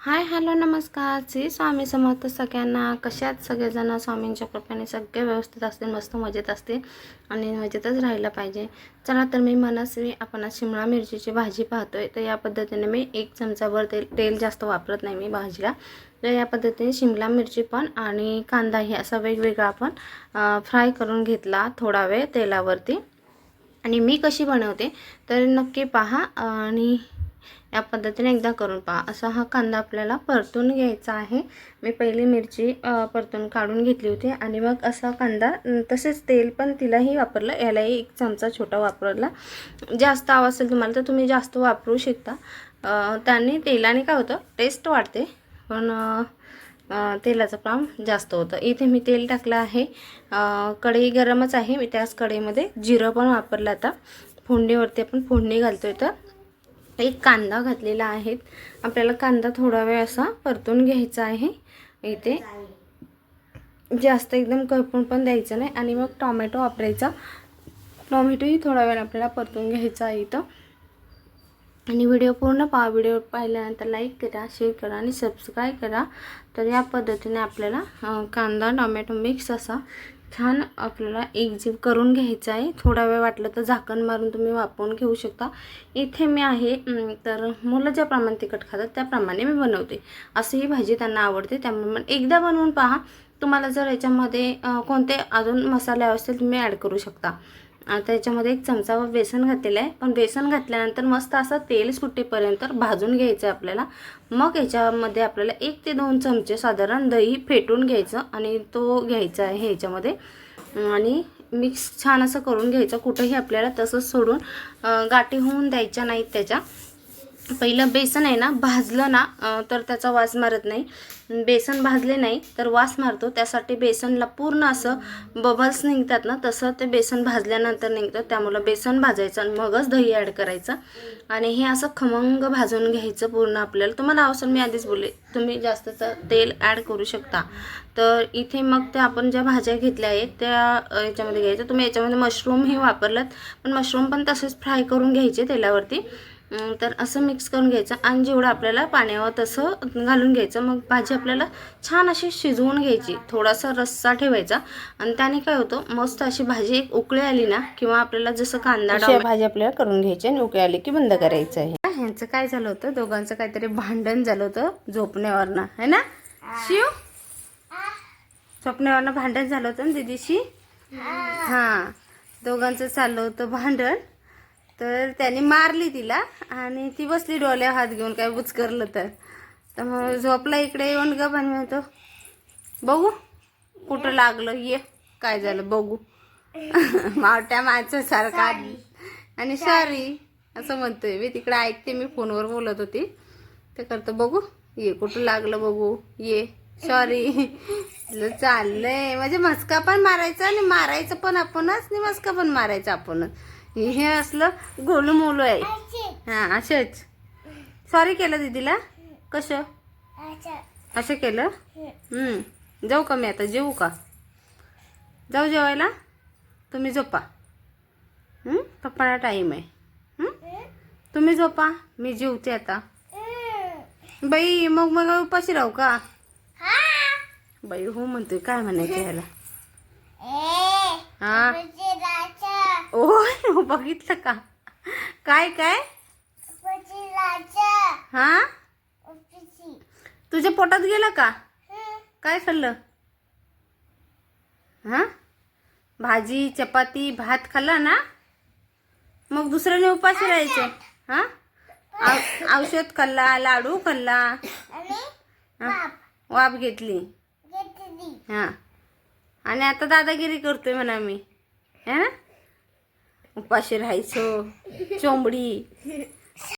Hi hello नमस्कार. श्री स्वामी समर्थ सगळ्यांना. कशात सगळेजण? स्वामींच्या कृपेने सगळे व्यवस्थित असतील मस्त मजेत असतील आणि मजेतच राहायला पाहिजे. चला तर मी मनस्वी आपण शिमला मिरचीची भाजी पाहतोय. तर या पद्धतीने मी एक चमचाभर तेल तेल जास्त वापरत नाही मी भाजीला. तर या पद्धतीने शिमला मिरची पण आणि कांदा हे असा वेगवेगळा आपण फ्राय करून घेतला थोडा वेळ तेलावरती. आणि मी कशी बनवते? तर नक्की पहा आणि या पद्धतीने एकदा करून पहा. असा हा कांदा आपल्याला परतून घ्यायचा आहे. मी पहिली मिरची परतून काढून घेतली होती आणि मग असा कांदा तसेच तेल पण तिलाही वापरलं. यालाही एक चमचा छोटा वापरला. जास्त हवा असेल तुम्हाला तर तुम्ही जास्त वापरू शकता. त्याने तेलाने काय होतं टेस्ट वाढते. पण तेलाचं प्रमाण जास्त होतं. इथे मी तेल टाकलं आहे. कढई गरमच आहे. मी त्याच कढईमध्ये जिरं पण वापरलं आता. फोडणीवरती आपण फोडणी घालतोय तर. एक कांदा घातलेला आहे. आपल्याला कांदा थोडा वेळ असा परतून घ्यायचा आहे. इथे जास्त एकदम करपून पण द्यायचं नाही. आणि मग टॉमॅटो वापरायचा. टॉमॅटोही थोडा वेळ आपल्याला परतून घ्यायचा आहे इथं. आणि व्हिडिओ पूर्ण पहा. व्हिडिओ पाहिल्यानंतर लाईक करा शेअर करा आणि सबस्क्राईब करा. तर या पद्धतीने आपल्याला कांदा टोमॅटो मिक्स असा छान आपल्याला एकजीव करून घ्यायचा आहे. थोडा वेळ वाटलं तर झाकण मारून तुम्ही वापरून घेऊ शकता. इथे मी आहे तर मुलं ज्याप्रमाणे तिखट खातात त्याप्रमाणे मी बनवते. असं ही भाजी त्यांना आवडते. त्यामुळे एकदा बनवून पहा. तुम्हाला जर याच्यामध्ये कोणते अजून मसाले असतील तुम्ही ॲड करू शकता. आता याच्यामध्ये एक चमचा बेसन घातलेलं आहे. पण बेसन घातल्यानंतर मस्त असं तेल सुटेपर्यंत भाजून घ्यायचं आहे आपल्याला. मग याच्यामध्ये आपल्याला एक ते दोन चमचे साधारण दही फेटून घ्यायचं आणि तो घ्यायचा आहे ह्याच्यामध्ये. आणि मिक्स छान असं करून घ्यायचं. कुठंही आपल्याला तसंच सोडून गाठी होऊन द्यायच्या नाहीत त्याच्या. पहिलं बेसन आहे ना भाजलं ना तर त्याचा वास मारत नाही. बेसन भाजले नाही तर वास मारतो. त्यासाठी बेसनला पूर्ण असं बबल्स निघतात ना तसं ते बेसन भाजल्यानंतर निघतं. त्यामुळं बेसन भाजायचं आणि मगच दही ॲड करायचं. आणि हे असं खमंग भाजून घ्यायचं पूर्ण आपल्याला. तुम्हाला अवसर मी आधीच बोलले तुम्ही जास्तचं तेल ॲड करू शकता. तर इथे मग त्या आपण ज्या भाज्या घेतल्या आहेत त्या याच्यामध्ये घ्यायचं तुम्ही याच्यामध्ये मशरूमही वापरलात पण मशरूम पण तसेच फ्राय करून घ्यायचे तेलावरती. तर असं मिक्स करून घ्यायचं आणि जेवढं आपल्याला पाण्यावर तसं घालून घ्यायचं मग भाजी आपल्याला छान अशी शिजवून घ्यायची. थोडासा रस्सा ठेवायचा आणि त्याने काय होतं मस्त अशी भाजी एक उकळी आली ना किंवा आपल्याला जसं कांदा भाजी आपल्याला करून घ्यायची आणि उकळी आली की बंद करायचं आहे. ह्यांचं काय झालं होतं दोघांचं काहीतरी भांडण झालं होतं झोपण्यावरनं है ना? शिव? स्वप्नावरनं भांडण झालं होतं ना दिदीशी? हां दोघांचं चाललं होतं भांडण. तर त्याने मारली तिला आणि ती बसली डोल्या हात घेऊन काय बुचकरलं तर. तर मग झोपला इकडे येऊन ग पण म्हणतो बघू कुठं लागलं ये काय झालं बघू. मावट्या माणसासारखा आणि सारी असं म्हणतोय मी. तिकडे ऐकते मी फोनवर बोलत होती. ते करतो बघू ये कुठं लागलं बघू ये सॉरी. चाललंय. म्हणजे मस्का पण मारायचा आणि मारायचं पण आपणच आणि मस्का पण मारायचा आपणच. हे असलं गोलू मोलू आहे. हां असंच. सॉरी केलं दीदीला. कसं? असं. केलं? हम्म. जाऊ का मी आता? जेवू का? जाऊ जेवायला? तुम्ही झोपा? पप्पाला टाईम आहे? तुम्ही झोपा. मी जेवते आता. बाई मग मग उपाशी राहू का? बाई हो म्हणतोय. काय म्हणायचं ह्याला? हा. ओ बघितलं का? काय काय? हा? तुझ्या पोटात गेलं का? काय खाल्लं? हा? भाजी चपाती भात खाल्ला ना? मग दुसऱ्याने उपाशी राहायचं. हा? औषध खाल्ला लाडू खाल्ला? वाफ घेतली. हा. आणि आता दादागिरी करतोय म्हणा मी. है? ना उपाशी राहायचो. चोंबडी.